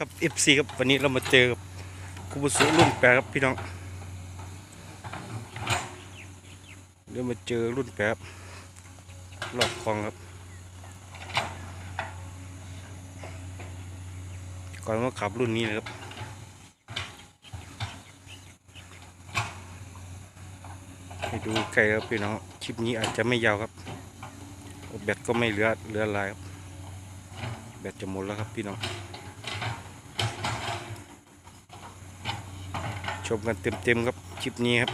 ครับ FC ครับวันนี้เรามาเจอกับคูบุสุรุ่นแปดครับพี่น้องเดี๋ยวมาเจอรุ่นแปดครับรอบคลองครับ ก่อนว่าขับรุ่นนี้นะครับให้ดูไกลครับพี่น้องคลิปนี้อาจจะไม่ยาวครับแบตก็ไม่เหลือเหลือลายครับแบตจะหมดแล้วครับพี่น้อง ชมกันเต็มๆครับคลิปนี้ครับ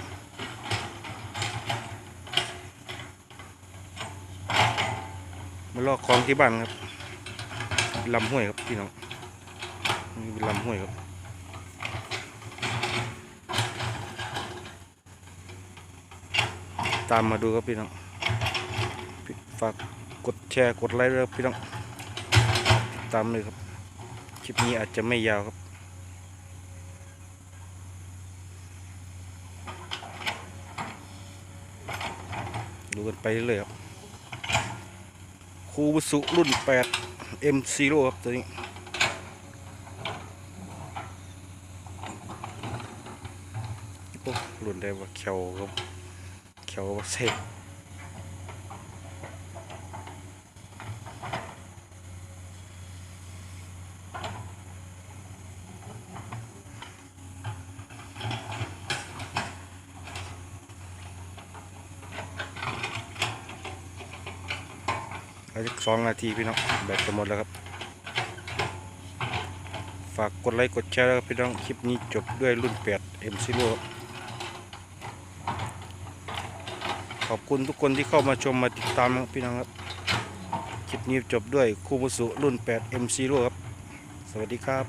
มาลอกคลองที่บ้านครับลำห้วยครับพี่น้องนี่เป็นลำห้วยครับตามมาดูครับพี่น้องฝากกดแชร์กดไลค์ด้วยครับพี่น้องติดตามเลยครับคลิปนี้อาจจะไม่ยาวครับ ดูกันไปเรื่อยครับคูบุสุรุ่น 8 M0 ครับตัวนี้โอ้รุ่นได้ว่าเขียวครับเขียวว่าเซฟ อีกสองนาทีพี่น้องแบตจะหมดแล้วครับ ฝากกดไลค์กดแชร์แล้วพี่น้องคลิปนี้จบด้วยรุ่น8 M0 ครับขอบคุณทุกคนที่เข้ามาชมมาติดตามครับพี่น้องครับ คลิปนี้จบด้วยคูบุสุรุ่น8 M0 ครับ สวัสดีครับ